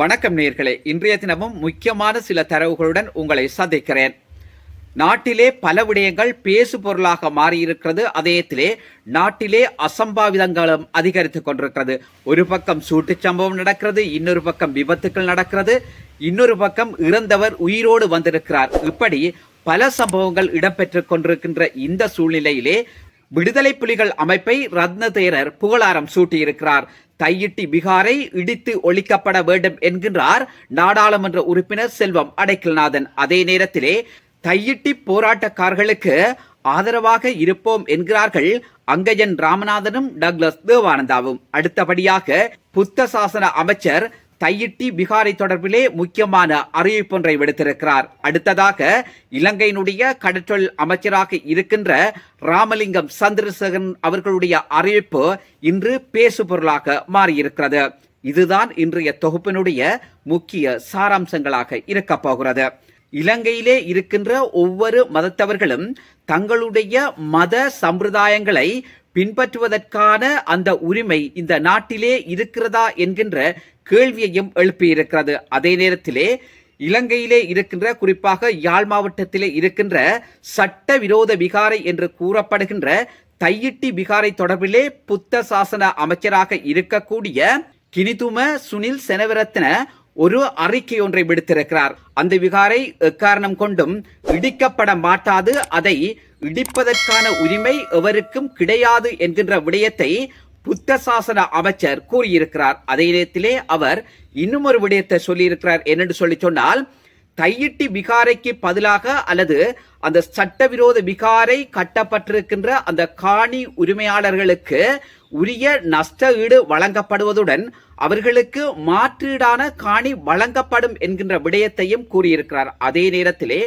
வணக்கம் நேர்களே. இன்றைய தினமும் முக்கியமான சில தரவுகளுடன் உங்களை சந்திக்கிறேன். நாட்டிலே பல விடயங்கள் பேசு பொருளாக மாறியிருக்கிறது அதேத்திலே நாட்டிலே அசம்பாவிதங்களும் அதிகரித்துக் கொண்டிருக்கிறது. ஒரு பக்கம் சூட்டுச் சம்பவம் நடக்கிறது இன்னொரு பக்கம் விபத்துக்கள் நடக்கிறது. இன்னொரு பக்கம் இறந்தவர் உயிரோடு வந்திருக்கிறார். இப்படி பல சம்பவங்கள் இடம்பெற்றுக் கொண்டிருக்கின்ற இந்த சூழ்நிலையிலே விடுதலை புலிகள் அமைப்பை ரத்ன தேரர் புகழாரம் சூட்டியிருக்கிறார். கையிட்டி பீகாரை இடித்து ஒழிக்கப்பட வேண்டும் என்கின்றார் நாடாளுமன்ற உறுப்பினர் செல்வம் அடைக்கல்நாதன். அதே நேரத்திலே கையிட்டி போராட்டக்காரர்களுக்கு ஆதரவாக இருப்போம் என்கிறார்கள் அங்கஜன் ராமநாதனும் டக்ளஸ் தேவானந்தாவும். அடுத்தபடியாக புத்த சாசன அமைச்சர் தையிட்டி பிகாரை தொடர்பிலே முக்கியமான அறிவிப்பொன்றை விடுத்திருக்கிறார். அடுத்ததாக இலங்கையினுடைய கடற்றொழில் அமைச்சராக இருக்கின்ற ராமலிங்கம் சந்திரசேகரன் அவர்களுடைய அறிவிப்பு இன்று பேசு பொருளாக மாறியிருக்கிறது. இதுதான் இன்றைய தொகுப்பினுடைய முக்கிய சாராம்சங்களாக இருக்க போகிறது. இலங்கையிலே இருக்கின்ற ஒவ்வொரு மதத்தவர்களும் தங்களுடைய மத சம்பிரதாயங்களை பின்பற்றுவதற்கான அந்த உரிமை இந்த நாட்டிலே இருக்கிறதா என்கின்ற கேள்வியையும் எழுப்பியிருக்கிறது. அதே நேரத்திலே இலங்கையிலே இருக்கின்ற குறிப்பாக யாழ் மாவட்டத்திலே இருக்கின்ற சட்ட விரோத விகாரை என்று கூறப்படுகின்ற தையிட்டி விகாரை தொடர்பிலே புத்த சாசன அமைச்சராக இருக்கக்கூடிய கினிதும சுனில் செனவிரத்ன ஒரு அறிக்கை ஒன்றை விடுத்திருக்கிறார். அந்த விகாரை எக்காரணம் கொண்டும் இடிக்கப்பட மாட்டாது. அதை இடிப்பதற்கான உரிமை எவருக்கும் கிடையாது என்கின்ற விடயத்தை புத்த சாசன அமைச்சர் கூறியிருக்கிறார். அதே நேரத்திலே அவர் இன்னும் ஒரு விடயத்தை சொல்லியிருக்கிறார் என்னென்று சொல்லி சொன்னால் தையிட்டி விகாரைக்கு பதிலாக அல்லது அந்த சட்டவிரோத விகாரை கட்டப்பட்டிருக்கின்ற அந்த காணி உரிமையாளர்களுக்கு உரிய நஷ்ட ஈடு வழங்கப்படுவதுடன் அவர்களுக்கு மாற்றீடான காணி வழங்கப்படும் என்கின்ற விடயத்தையும் கூறியிருக்கிறார். அதே நேரத்திலே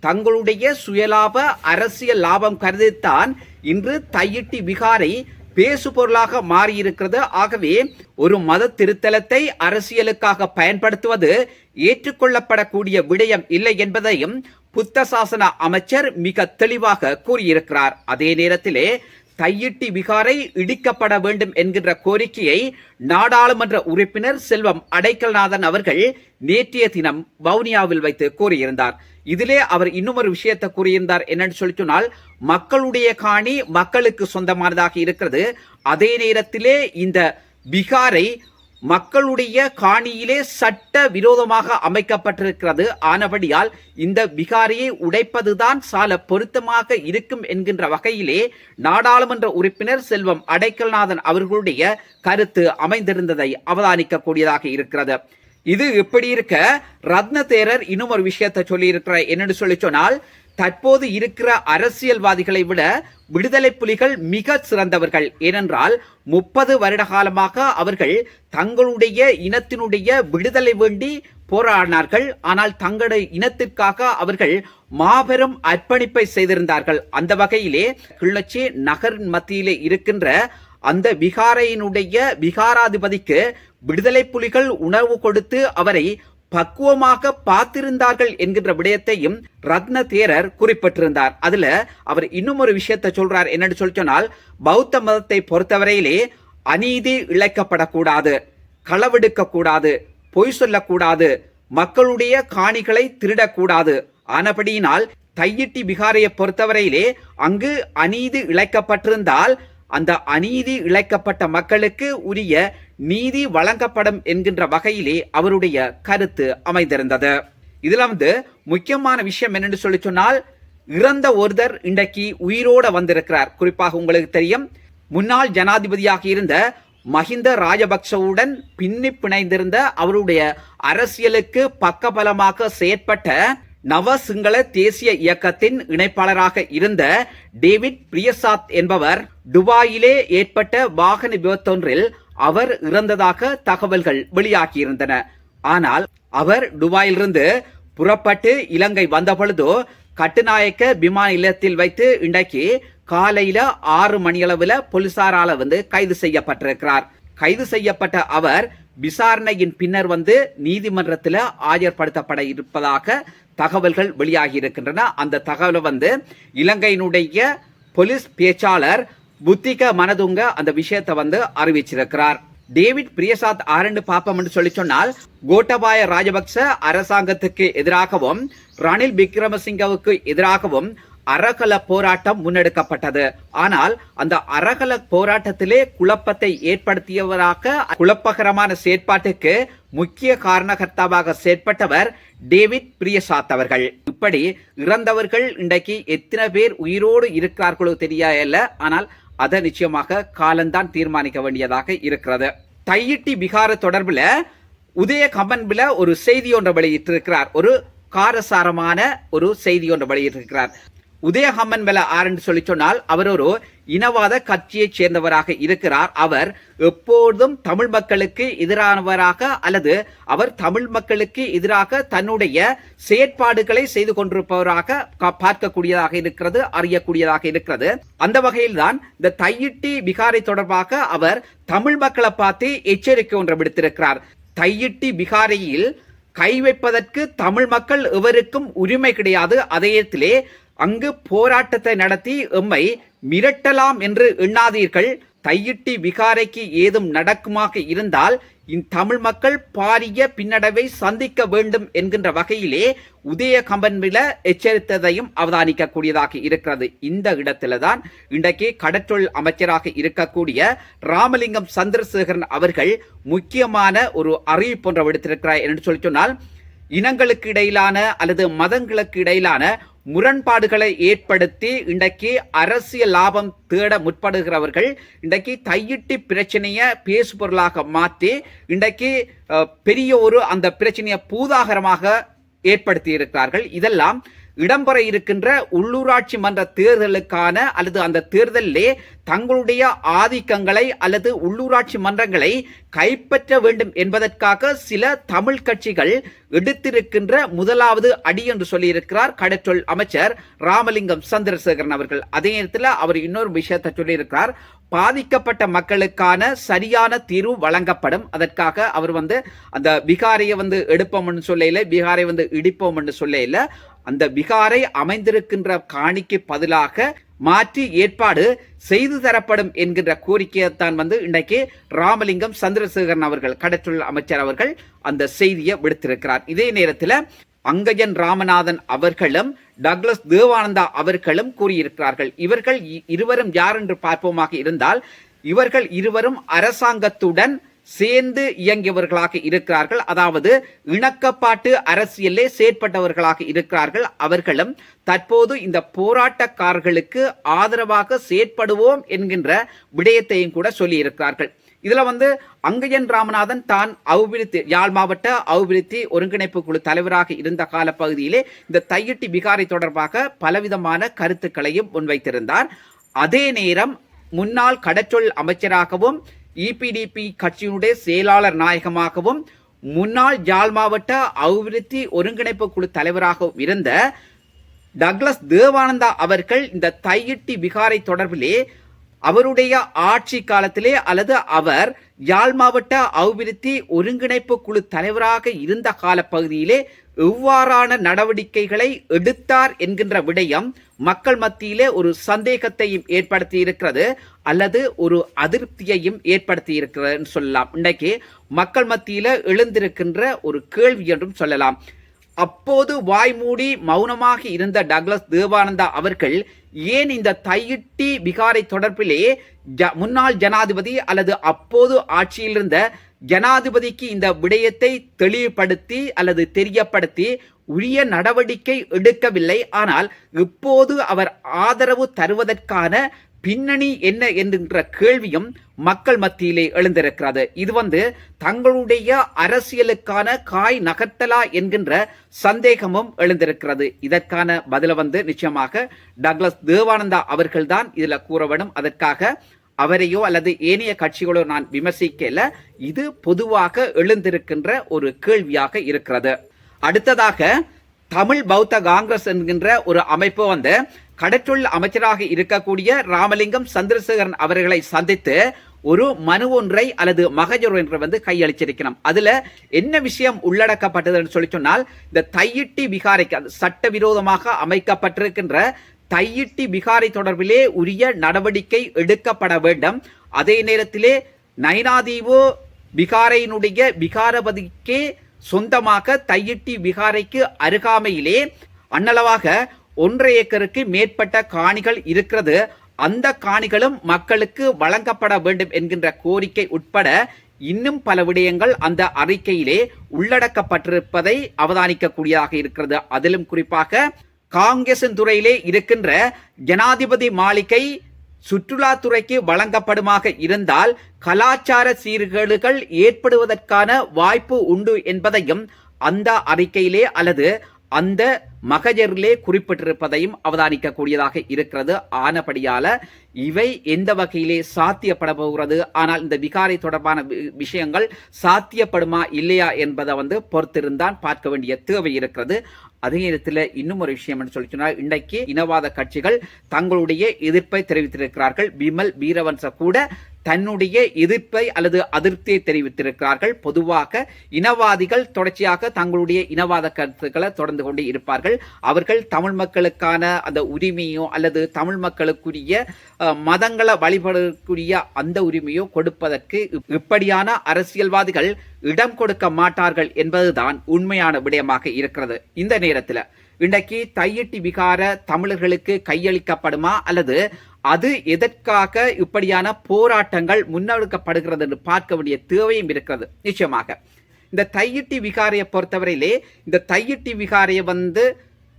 தங்களுடைய சுயலாப அரசியல் லாபம் கருதித்தான் இன்று தையிட்டி விகாரை பேசு பொருளாக மாறியிருக்கிறது. ஆகவே ஒரு மத திருத்தலத்தை அரசியலுக்காக பயன்படுத்துவது ஏற்றுக்கொள்ளப்படக்கூடிய விடயம் இல்லை என்பதையும் புத்த சாசன அமைச்சர் மிக தெளிவாக கூறியிருக்கிறார். அதே நேரத்திலே தையிட்டி விகாரை இடிக்கப்பட வேண்டும் என்கின்ற கோரிக்கையை நாடாளுமன்ற உறுப்பினர் செல்வம் அடைக்கல்நாதன் அவர்கள் நேற்றைய தினம் வவுனியாவில் வைத்து கூறியிருந்தார். இதிலே அவர் இன்னும் ஒரு விஷயத்தை கூறியிருந்தார். என்னன்னு சொல்லி சொன்னால் மக்களுடைய காணி மக்களுக்கு சொந்தமானதாக இருக்கிறது. அதே நேரத்திலே இந்த பீகாரை மக்களுடைய காணியிலே சட்ட விரோதமாக அமைக்கப்பட்டிருக்கிறது. ஆனபடியால் இந்த பிகாரியை உடைப்பதுதான் சால பொருத்தமாக இருக்கும் என்கின்ற வகையிலே நாடாளுமன்ற உறுப்பினர் செல்வம் அடைக்கல்நாதன் அவர்களுடைய கருத்து அமைந்திருந்ததை அவதானிக்கக்கூடியதாக இருக்கிறது. இது இப்படி இருக்க? ரத்ன தேரர் இன்னும் ஒரு விஷயத்தை சொல்லி இருக்கிற என்னன்னு சொல்லி சொன்னால் தற்போது இருக்கிற அரசியல்வாதிகளை விட விடுதலை புலிகள் மிக சிறந்தவர்கள். ஏனென்றால் முப்பது வருட காலமாக அவர்கள் தங்களுடைய இனத்தினுடைய விடுதலை வேண்டி போராடினார்கள். ஆனால் தங்களுடைய இனத்திற்காக அவர்கள் மாபெரும் அர்ப்பணிப்பை செய்திருந்தார்கள். அந்த வகையிலே கிள்ளச்சி நகர் மத்தியிலே இருக்கின்ற அந்த விகாரையினுடைய விகாராதிபதிக்கு விடுதலை புலிகள் உணர்வு கொடுத்து அவரை பக்குவமாக பார்த்திருந்தார்கள் என்கின்ற விடயத்தையும் ரத்ன தேரர் குறிப்பிட்டிருந்தார். அதுல அவர் இன்னும் ஒரு விஷயத்தை சொல்றார். என்னன்னு சொல்லி சொன்னால் பௌத்த மதத்தை பொறுத்தவரையிலே அநீதி இழைக்கப்படக்கூடாது களவெடுக்க கூடாது பொய் சொல்லக்கூடாது மக்களுடைய காணிகளை திருடக்கூடாது. ஆனபடியினால் தையிட்டி பிகாரையை பொறுத்தவரையிலே அங்கு அநீதி இழைக்கப்பட்டிருந்தால் அந்த அநீதி இழைக்கப்பட்ட மக்களுக்கு உரிய நீதி வழங்கப்படும் என்கின்ற வகையிலே அவருடைய கருத்து அமைந்திருந்தது. இதுல வந்து முக்கியமான விஷயம் என்னன்னு சொல்லி சொன்னால் இறந்த ஒருதர் இன்றைக்கு உயிரோட வந்திருக்கிறார். குறிப்பாக உங்களுக்கு தெரியும் முன்னாள் ஜனாதிபதியாக இருந்த மஹிந்த ராஜபக்சவுடன் பின்னி பிணைந்திருந்த அவருடைய அரசியலுக்கு பக்கபலமாக செயற்பட்ட நவ சிங்கள தேசிய இயக்கத்தின் இணைப்பாளராக இருந்த டேவிட் பிரியசாத் என்பவர் துபாயிலே ஏற்பட்ட வாகன விபத்தொன்றில் அவர் இறந்ததாக தகவல்கள் வெளியாகியிருந்தன. ஆனால் அவர் துபாயிலிருந்து புறப்பட்டு இலங்கை வந்தபொழுது கட்டுநாயக்க விமான நிலையத்தில் வைத்து இன்றைக்கு காலையில ஆறு மணியளவுல போலீசாரால வந்து கைது செய்யப்பட்டிருக்கிறார். கைது செய்யப்பட்ட அவர் விசாரணையின் பின்னர் வந்து நீதிமன்றத்தில் ஆஜர்படுத்தப்பட இருப்பதாக தகவல்கள் வெளியாகி இருக்கின்றன அந்த தகவலை வந்து இலங்கையினுடைய போலீஸ் பேச்சாளர் புத்திக மனதுங்க அந்த விஷயத்தை வந்து அறிவிச்சிருக்கிறார். டேவிட் பிரியசாத் ஆரண்டு பாப்பம் என்று சொல்லி சொன்னால் கோட்டபாய ராஜபக்ச அரசாங்கத்துக்கு எதிராகவும் ரணில் விக்ரமசிங்கவுக்கு எதிராகவும் அரகல போராட்டம் முன்னெடுக்கப்பட்டது. ஆனால் அந்த அரகல போராட்டத்திலே குழப்பத்தை ஏற்படுத்தியவராக குழப்பகரமான செயற்பாட்டுக்கு முக்கிய காரணகர்த்தாவாக செயற்பட்டவர் டேவிட் பிரியசாத் அவர்கள். இப்படி இறந்தவர்கள் இன்றைக்கு எத்தனை பேர் உயிரோடு இருக்கிறார்களோ தெரியல ஆனால் அதை நிச்சயமாக காலம்தான் தீர்மானிக்க வேண்டியதாக இருக்கிறது. தையிட்டி பிகார தொடர்பில் உதய கமன்பில ஒரு செய்தி ஒன்றை வெளியிட்டிருக்கிறார். ஒரு காரசாரமான ஒரு செய்தி ஒன்று வெளியிட்டிருக்கிறார். உதயஹம்மன் வெல ஆரண்டு சொல்லி சொன்னால் அவர் ஒரு இனவாத கட்சியைச் சேர்ந்தவராக இருக்கிறார். அவர் எப்போதும் தமிழ் மக்களுக்கு எதிரானவராக அல்லது அவர் தமிழ் மக்களுக்கு எதிராக தன்னுடைய செயற்பாடுகளை செய்து கொண்டிருப்பவராக பார்க்கக்கூடியதாக இருக்கிறது அறியக்கூடியதாக இருக்கிறது. அந்த வகையில்தான் இந்த தையிட்டி பிகாரை தொடர்பாக அவர் தமிழ் மக்களை பார்த்து எச்சரிக்கை ஒன்றை விடுத்திருக்கிறார். தையிட்டி பிகாரையில் கை வைப்பதற்கு தமிழ் மக்கள் எவருக்கும் உரிமை கிடையாது. அதயத்திலே அங்கு போராட்டத்தை நடத்தி எம்மை மிரட்டலாம் என்று எண்ணாதீர்கள். தையிட்டி விகாரைக்கு ஏதும் நடக்குமாக இருந்தால் இந்த தமிழ் மக்கள் பாரிய பின்னடைவை சந்திக்க வேண்டும் என்கின்ற வகையிலே உதய கம்பன்பில எச்சரித்ததையும் அவதானிக்கக்கூடியதாக இருக்கிறது. இந்த இடத்தில்தான் இன்றைக்கு கடற்றொழில் அமைச்சராக இருக்கக்கூடிய ராமலிங்கம் சந்திரசேகரன் அவர்கள் முக்கியமான ஒரு அறிவிப்பு ஒன்றை விடுத்திருக்கிறார் என்று சொல்லி சொன்னால் இனங்களுக்கு இடையிலான அல்லது மதங்களுக்கு இடையிலான முரண்பாடுகளை ஏற்படுத்தி இன்றைக்கு அரசியல் லாபம் தேட முற்படுகிறவர்கள் இன்றைக்கு தையிட்டு பிரச்சனையை பேசு பொருளாக மாற்றி இன்றைக்கு பெரிய ஒரு அந்த பிரச்சனையை பூதாகரமாக ஏற்படுத்தி இருக்கிறார்கள். இதெல்லாம் இடம்பெற இருக்கின்ற உள்ளூராட்சி மன்ற தேர்தலுக்கான அல்லது அந்த தேர்தலிலே தங்களுடைய ஆதிக்கங்களை அல்லது உள்ளூராட்சி மன்றங்களை கைப்பற்ற வேண்டும் என்பதற்காக சில தமிழ் கட்சிகள் எடுத்திருக்கின்ற முதலாவது அடி என்று சொல்லியிருக்கிறார் கடற்றொல் அமைச்சர் ராமலிங்கம் சந்திரசேகரன் அவர்கள். அதே நேரத்தில் அவர் இன்னொரு விஷயத்தை சொல்லியிருக்கிறார். பாதிக்கப்பட்ட மக்களுக்கான சரியான தீர்வு வழங்கப்படும். அதற்காக அவர் வந்து அந்த பிகாரையை வந்து எடுப்போம்னு சொல்லையில விகாரை வந்து இடிப்போம்னு சொல்லையில அந்த விகாரை அமைந்திருக்கின்ற காணிக்கு பதிலாக மாற்றி ஏற்பாடு செய்து தரப்படும் என்கின்ற கோரிக்கையைத்தான் வந்து இன்றைக்கு ராமலிங்கம் சந்திரசேகரன் அவர்கள் கடற்றொழில் அமைச்சர் அவர்கள் அந்த செய்தியை விடுத்திருக்கிறார். இதே நேரத்தில் அங்கஜன் ராமநாதன் அவர்களும் டக்ளஸ் தேவானந்தா அவர்களும் கூறியிருக்கிறார்கள். இவர்கள் இ- இருவரும் யார் என்று பார்ப்போமாக இருந்தால் இவர்கள் இருவரும் அரசாங்கத்துடன் சேர்ந்து இயங்கியவர்களாக இருக்கிறார்கள். அதாவது இணக்கப்பாட்டு அரசியலே செயற்பட்டவர்களாக இருக்கிறார்கள். அவர்களும் தற்போது இந்த போராட்டக்காரர்களுக்கு ஆதரவாக செயற்படுவோம் என்கின்ற விடயத்தையும் கூட சொல்லியிருக்கிறார்கள். இதில் வந்து அங்கையன் ராமநாதன் தான் அபிவிருத்தி யாழ் மாவட்ட அபிவிருத்தி ஒருங்கிணைப்பு குழு தலைவராக இருந்த கால பகுதியிலே இந்த தையிட்டி பிகாரை தொடர்பாக பலவிதமான கருத்துக்களையும் முன்வைத்திருந்தார். அதே நேரம் முன்னாள் கடற்றொழில் அமைச்சராகவும் இபிடிபி கட்சியினுடைய செயலாளர் நாயகமாகவும் முன்னாள் ஜாழ் மாவட்ட அபிவிருத்தி ஒருங்கிணைப்பு குழு தலைவராகவும் இருந்த டக்ளஸ் தேவானந்தா அவர்கள் இந்த தையிட்டி விகாரை தொடர்பிலே அவருடைய ஆட்சி காலத்திலே அல்லது அவர் யாழ் மாவட்ட அபிவிருத்தி ஒருங்கிணைப்பு குழு தலைவராக இருந்த கால பகுதியிலே எவ்வாறான நடவடிக்கைகளை எடுத்தார் என்கின்ற விடயம் மக்கள் மத்தியிலே ஒரு சந்தேகத்தையும் ஏற்படுத்தி இருக்கிறது அல்லது ஒரு அதிருப்தியையும் ஏற்படுத்தி இருக்கிறதுன்னு சொல்லலாம். இன்றைக்கு மக்கள் மத்தியில எழுந்திருக்கின்ற ஒரு கேள்வி என்றும் சொல்லலாம். அப்போது வாய்மூடி மௌனமாக இருந்த டக்ளஸ் தேவானந்தா அவர்கள் ஏன் இந்த தையிட்டி பிகாரை தொடர்பிலே ஜ- முன்னாள் ஜனாதிபதி அல்லது அப்போது ஆட்சியில் இருந்த ஜனாதிபதிக்கு இந்த விடயத்தை தெளிவுபடுத்தி அல்லது தெரியப்படுத்தி உரிய நடவடிக்கை எடுக்கவில்லை. ஆனால் இப்போது அவர் ஆதரவு தருவதற்கான பின்னணி என்ன என்கின்ற கேள்வியும் மக்கள் மத்தியிலே எழுந்திருக்கிறது. இது வந்து தங்களுடைய அரசியலுக்கான காய் நகர்த்தலா என்கின்ற சந்தேகமும் எழுந்திருக்கிறது. இதற்கான பதில வந்து நிச்சயமாக டக்ளஸ் தேவானந்தா அவர்கள்தான் இதுல கூற வேண்டும் அதற்காக அவரையோ அல்லது ஏனைய கட்சிகளோ நான் விமர்சிக்கல. இது பொதுவாக எழுந்திருக்கின்ற ஒரு கேள்வியாக இருக்கிறது. அடுத்ததாக தமிழ் பௌத்த காங்கிரஸ் என்கின்ற ஒரு அமைப்பு வந்து கடற்றொழில் அமைச்சராக இருக்கக்கூடிய ராமலிங்கம் சந்திரசேகரன் அவர்களை சந்தித்து ஒரு மனு ஒன்றை அல்லது மகஜர் ஒன்றை வந்து கையளிச்சிருக்கணும். அதுல என்ன விஷயம் உள்ளடக்கப்பட்டதுன்னு சொல்லி சொன்னால் இந்த தையிட்டி விகாரைக்கு அது சட்டவிரோதமாக அமைக்கப்பட்டிருக்கின்ற தையிட்டி விகாரை தொடர்பிலே உரிய நடவடிக்கை எடுக்கப்பட வேண்டும். அதே நேரத்திலே நைனாதீவு விகாரையினுடைய விகாரபதிக்கே சொந்தமாக தையிட்டி விகாரைக்கு அருகாமையிலே அன்னளவாக ஒன்றரை ஏக்கருக்கு மேற்பட்ட காணிகள் இருக்கிறது. அந்த காணிகளும் மக்களுக்கு வழங்கப்பட வேண்டும் என்கின்ற கோரிக்கை உட்பட இன்னும் பல விடயங்கள் அந்த அறிக்கையிலே உள்ளடக்கப்பட்டிருப்பதை அவதானிக்கக்கூடியதாக இருக்கிறது. அதிலும் குறிப்பாக காங்கிரசின் துறையிலே இருக்கின்ற ஜனாதிபதி மாளிகை சுற்றுலாத்துறைக்கு வழங்கப்படுமாக இருந்தால் கலாச்சார சீர்கேடுகள் ஏற்படுவதற்கான வாய்ப்பு உண்டு என்பதையும் அந்த அறிக்கையிலே அல்லது அந்த மகஜரிலே குறிப்பிட்டிருப்பதையும் அவதானிக்கக்கூடியதாக இருக்கிறது. ஆனபடியால இவை எந்த வகையிலே சாத்தியப்பட போகிறது? ஆனால் இந்த விகாரை தொடர்பான வி- விஷயங்கள் சாத்தியப்படுமா இல்லையா என்பதை வந்து பொறுத்திருந்தான் பார்க்க வேண்டிய தேவை இருக்கிறது. அதே நேரத்தில் இன்னும் ஒரு விஷயம் என்று சொல்லி சொன்னால் இன்றைக்கு இனவாத கட்சிகள் தங்களுடைய எதிர்ப்பை தெரிவித்திருக்கிறார்கள். விமல் வீரவன்ச கூட தன்னுடைய எதிர்ப்பை அல்லது அதிருப்தியை தெரிவித்திருக்கிறார்கள். பொதுவாக இனவாதிகள் தொடர்ச்சியாக தங்களுடைய இனவாத கருத்துக்களை தொடர்ந்து கொண்டு இருப்பார்கள். அவர்கள் தமிழ் மக்களுக்கான அந்த உரிமையோ அல்லது தமிழ் மக்களுக்குரிய மதங்களை வழிபடக்கூடிய அந்த உரிமையோ கொடுப்பதற்கு இப்படியான அரசியல்வாதிகள் இடம் கொடுக்க மாட்டார்கள் என்பதுதான் உண்மையான விடயமாக இருக்கிறது. இந்த நேரத்தில் இன்றைக்கு தையிட்டி விகார தமிழர்களுக்கு கையளிக்கப்படுமா? அல்லது அது எதற்காக இப்படியான போராட்டங்கள் முன்னெடுக்கப்படுகிறது என்று பார்க்க வேண்டிய தேவையும் இருக்கிறது. நிச்சயமாக. இந்த தையிட்டி விகாரையை பொறுத்தவரையிலே இந்த தையிட்டி விகாரையை வந்து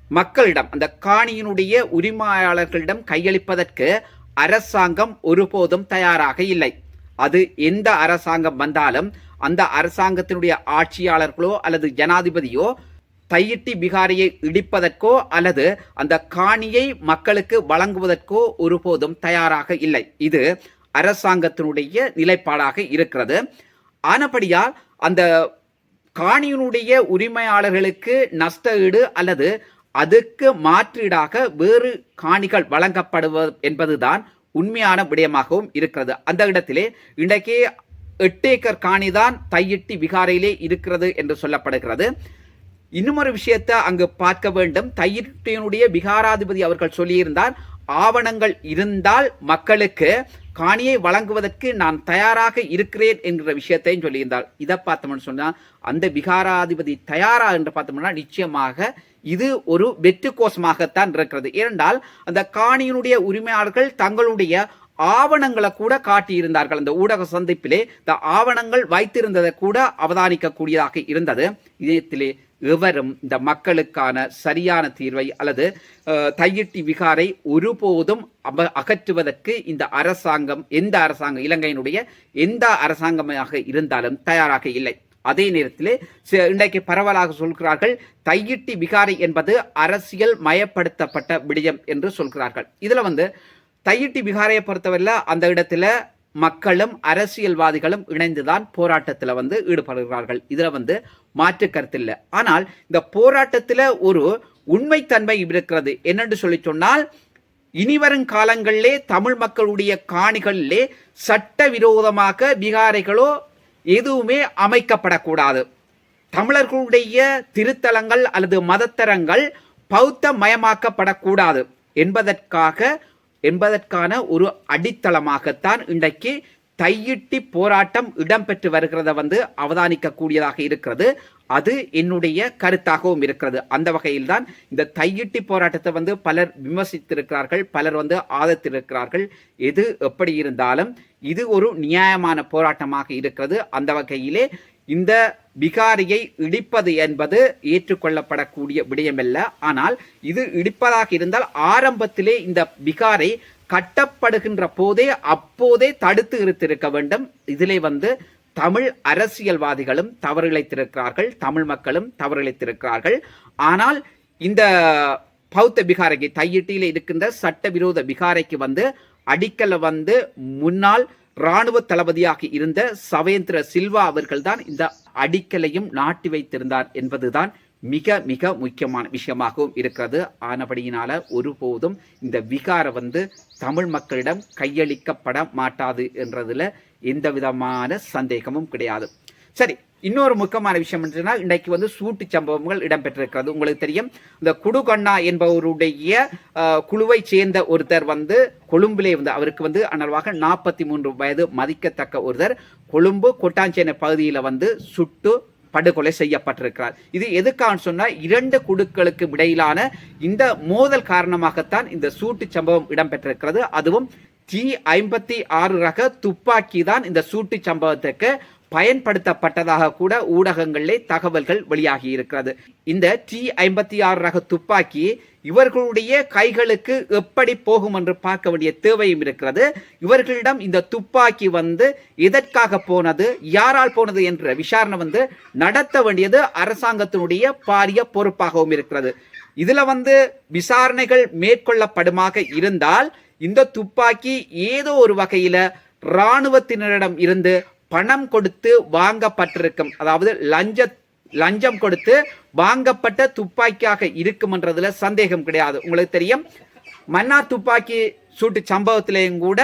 மக்களிடம் அந்த காணியினுடைய உரிமையாளர்களிடம் கையளிப்பதற்கு அரசாங்கம் ஒருபோதும் தயாராக இல்லை. அது எந்த அரசாங்கம் வந்தாலும் அந்த அரசாங்கத்தினுடைய ஆட்சியாளர்களோ அல்லது ஜனாதிபதியோ தையிட்டி பிகாரியை இடிப்பதற்கோ அல்லது அந்த காணியை மக்களுக்கு வழங்குவதற்கோ ஒருபோதும் தயாராக இல்லை. இது அரசாங்கத்தினுடைய நிலைப்பாடாக இருக்கிறது. ஆனபடியால் அந்த காணியினுடைய உரிமையாளர்களுக்கு நஷ்ட ஈடு அல்லது அதுக்கு மாற்றீடாக வேறு காணிகள் வழங்கப்படுவது என்பதுதான் உண்மையான விடயமாகவும் இருக்கிறது. அந்த இடத்திலே இன்றைக்கு எட்டு ஏக்கர் காணிதான் தையிட்டி விகாரையிலே இருக்கிறது என்று சொல்லப்படுகிறது. இன்னும் ஒரு விஷயத்தை அங்கு பார்க்க வேண்டும். தையிட்டியினுடைய விகாராதிபதி அவர்கள் சொல்லியிருந்தார் ஆவணங்கள் இருந்தால் மக்களுக்கு காணியை வழங்குவதற்கு நான் தயாராக இருக்கிறேன் என்கிற விஷயத்தையும் சொல்லியிருந்தார். இதை பார்த்தோம்னு சொன்னால் அந்த விகாராதிபதி தயாரா என்று பார்த்தோம்னா நிச்சயமாக இது ஒரு வெற்றி கோஷமாகத்தான் இருக்கிறது. ஏனென்றால் அந்த காணியினுடைய உரிமையாளர்கள் தங்களுடைய ஆவணங்களை கூட காட்டியிருந்தார்கள். அந்த ஊடக சந்திப்பிலே இந்த ஆவணங்கள் வைத்திருந்ததை கூட அவதானிக்கக்கூடியதாக இருந்தது. இதயத்திலே எவரும் இந்த மக்களுக்கான சரியான தீர்வை அல்லது தையிட்டி விகாரை ஒருபோதும் அப அகற்றுவதற்கு இந்த அரசாங்கம் எந்த அரசாங்கம் இலங்கையினுடைய எந்த அரசாங்கமாக இருந்தாலும் தயாராக இல்லை. அதே நேரத்தில் இன்றைக்கு பரவலாக சொல்கிறார்கள் தையிட்டி விகாரை என்பது அரசியல் மயப்படுத்தப்பட்ட விடயம் என்று சொல்கிறார்கள். இதில் வந்து தையிட்டி விகாரையை பொறுத்தவரையில அந்த இடத்துல மக்களும் அரசியல்வாதிகளும் இணைந்துதான் போராட்டத்தில் வந்து ஈடுபடுகிறார்கள். இதில் வந்து மாற்று கருத்து இல்லை. ஆனால் இந்த போராட்டத்தில் ஒரு உண்மைத்தன்மை இருக்கிறது. என்னென்று சொல்லி சொன்னால் இனிவரும் காலங்களிலே தமிழ் மக்களுடைய காணிகளிலே சட்டவிரோதமாக விகாரைகளோ எதுவுமே அமைக்கப்படக்கூடாது. தமிழர்களுடைய திருத்தலங்கள் அல்லது மதத்தரங்கள் பௌத்த மயமாக்கப்படக்கூடாது என்பதற்காக என்பதற்கான ஒரு அடித்தளமாகத்தான் இன்றைக்கு தையிட்டி போராட்டம் இடம்பெற்று வருகிறத வந்து அவதானிக்கக்கூடியதாக இருக்கிறது. அது என்னுடைய கருத்தாகவும் இருக்கிறது. அந்த வகையில்தான் இந்த தையிட்டி போராட்டத்தை வந்து பலர் விமர்சித்திருக்கிறார்கள் பலர் வந்து ஆதரித்திருக்கிறார்கள். எது எப்படி இருந்தாலும் இது ஒரு நியாயமான போராட்டமாக இருக்கிறது. அந்த வகையிலே இந்த பிகாரியை இடிப்பது என்பது ஏற்றுக்கொள்ளப்படக்கூடிய விடயமல்ல. ஆனால் இது இடிப்பதாக இருந்தால் ஆரம்பத்திலே இந்த பிகாரை கட்டப்படுகின்ற போதே அப்போதே தடுத்து இருத்திருக்க வேண்டும். இதிலே வந்து தமிழ் அரசியல்வாதிகளும் தவறிழைத்திருக்கிறார்கள் தமிழ் மக்களும் தவறிழைத்திருக்கிறார்கள். ஆனால் இந்த பௌத்த பிகாரைக்கு தையிட்டியில் இருக்கின்ற சட்டவிரோத பிகாரைக்கு வந்து அடிக்கல வந்து முன்னாள் ராணுவ தளபதியாக இருந்த சவேந்திர சில்வா அவர்கள்தான் இந்த அடிக்கலையும் நாட்டி வைத்திருந்தார் என்பதுதான் மிக மிக முக்கியமான விஷயமாகவும் இருக்கிறது. ஆனபடியினால ஒருபோதும் இந்த விகாரம் வந்து தமிழ் மக்களிடம் கையளிக்கப்பட மாட்டாது என்றதுல எந்த விதமான சந்தேகமும் கிடையாது. சரி இன்னொரு முக்கியமான விஷயம் என்னன்னா இன்றைக்கு வந்து சூட்டு சம்பவங்கள் இடம்பெற்றிருக்கிறது. உங்களுக்கு தெரியும் இந்த குடுகண்ணா என்பவருடைய குழுவை குழுவைச் சேர்ந்த ஒருத்தர் வந்து கொழும்பிலே வந்து அவருக்கு வந்து அனர்வாக நாற்பத்தி மூன்று வயது மதிக்கத்தக்க ஒருத்தர் கொழும்பு கொட்டாஞ்சேனை பகுதியில் வந்து சுட்டு படுகொலை செய்யப்பட்டிருக்கிறார். இது எதுக்கான சொன்னா இரண்டு குழுக்களுக்கு இடையிலான இந்த மோதல் காரணமாகத்தான் இந்த சூட்டு சம்பவம் இடம்பெற்றிருக்கிறது. அதுவும் ஜி ஐம்பத்தி ஆறு ரக துப்பாக்கி தான் இந்த சூட்டு சம்பவத்துக்கு பயன்படுத்தப்பட்டதாக கூட ஊடகங்களிலே தகவல்கள் வெளியாகி இருக்கிறது. இந்த டி ஐம்பத்தி ஆறு ரக துப்பாக்கி இவர்களுடைய கைகளுக்கு எப்படி போகும் என்று பார்க்க வேண்டிய தேவையும் இருக்கிறது. இவர்களிடம் இந்த துப்பாக்கி வந்து எதற்காக போனது யாரால் போனது என்ற விசாரணை வந்து நடத்த வேண்டியது அரசாங்கத்தினுடைய பாரிய பொறுப்பாகவும் இருக்கிறது. இதுல வந்து விசாரணைகள் மேற்கொள்ளப்படுமாக இருந்தால் இந்த துப்பாக்கி ஏதோ ஒரு வகையில இராணுவத்தினரிடம் இருந்து பணம் கொடுத்து வாங்கப்பட்டிருக்கும். அதாவது லஞ்ச லஞ்சம் கொடுத்து வாங்கப்பட்ட துப்பாக்கியாக இருக்கும்ன்றதுல சந்தேகம் கிடையாது. உங்களுக்கு தெரியும்? மன்னா துப்பாக்கி சூட்டு சம்பவத்திலேயும் கூட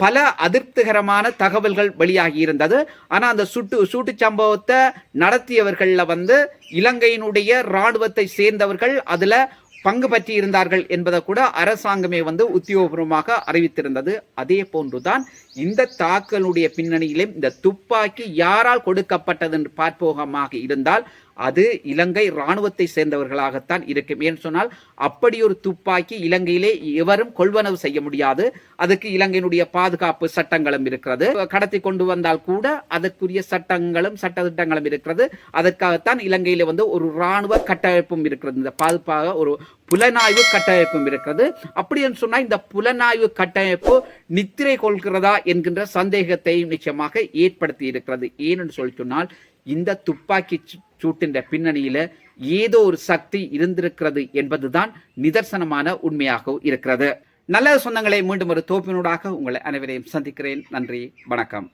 பல அதிருப்திகரமான தகவல்கள் வெளியாகி இருந்தது. ஆனால் அந்த சுட்டு சூட்டு சம்பவத்தை நடத்தியவர்களில் வந்து இலங்கையினுடைய இராணுவத்தை சேர்ந்தவர்கள் அதில் பங்கு பற்றி இருந்தார்கள் என்பதை கூட அரசாங்கமே வந்து உத்தியோகபூர்வமாக அறிவித்திருந்தது. அதே போன்றுதான் இந்த தாக்கலுடைய பின்னணியிலும் இந்த துப்பாக்கி யாரால் கொடுக்கப்பட்டது என்று பார்ப்போகமாக இருந்தால் அது இலங்கை இராணுவத்தை சேர்ந்தவர்களாகத்தான் இருக்கும். ஏன்னு சொன்னால் அப்படி ஒரு துப்பாக்கி இலங்கையிலே எவரும் கொள்வனவு செய்ய முடியாது. அதுக்கு இலங்கையினுடைய பாதுகாப்பு சட்டங்களும் இருக்கிறது. கடத்தி கொண்டு வந்தால் கூட அதற்குரிய சட்டங்களும் சட்டத்திட்டங்களும் இருக்கிறது. அதற்காகத்தான் இலங்கையில வந்து ஒரு இராணுவ கட்டமைப்பும் இருக்கிறது. இந்த பாதுகாப்பாக ஒரு புலனாய்வு கட்டமைப்பும் இருக்கிறது. அப்படி என்று சொன்னால் இந்த புலனாய்வு கட்டமைப்பு நித்திரை கொள்கிறதா என்கின்ற சந்தேகத்தையும் நிச்சயமாக ஏற்படுத்தி இருக்கிறது. ஏனென்று சொல்லி சொன்னால் இந்த துப்பாக்கி சூட்டின்ற சூட்டின் பின்னணியில ஏதோ ஒரு சக்தி இருந்திருக்கிறது என்பதுதான் நிதர்சனமான உண்மையாக இருக்கிறது. நல்ல சொந்தங்களை மீண்டும் ஒரு தோப்பினூடாக உங்களை அனைவரையும் சந்திக்கிறேன். நன்றி வணக்கம்.